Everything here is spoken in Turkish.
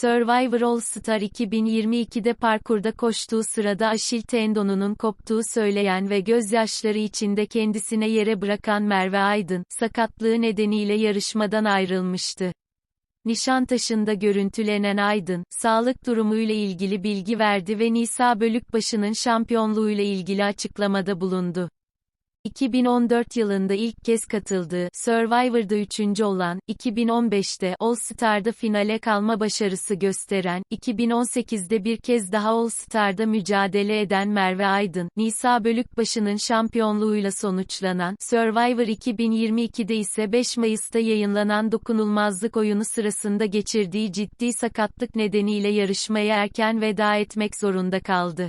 Survivor All Star 2022'de parkurda koştuğu sırada Aşil tendonunun koptuğu söyleyen ve gözyaşları içinde kendisine yere bırakan Merve Aydın, sakatlığı nedeniyle yarışmadan ayrılmıştı. Nişantaşı'nda görüntülenen Aydın, sağlık durumuyla ilgili bilgi verdi ve Nisa Bölükbaşı'nın şampiyonluğuyla ilgili açıklamada bulundu. 2014 yılında ilk kez katıldığı, Survivor'da üçüncü olan, 2015'te All Star'da finale kalma başarısı gösteren, 2018'de bir kez daha All Star'da mücadele eden Merve Aydın, Nisa Bölükbaşı'nın şampiyonluğuyla sonuçlanan, Survivor 2022'de ise 5 Mayıs'ta yayınlanan dokunulmazlık oyunu sırasında geçirdiği ciddi sakatlık nedeniyle yarışmaya erken veda etmek zorunda kaldı.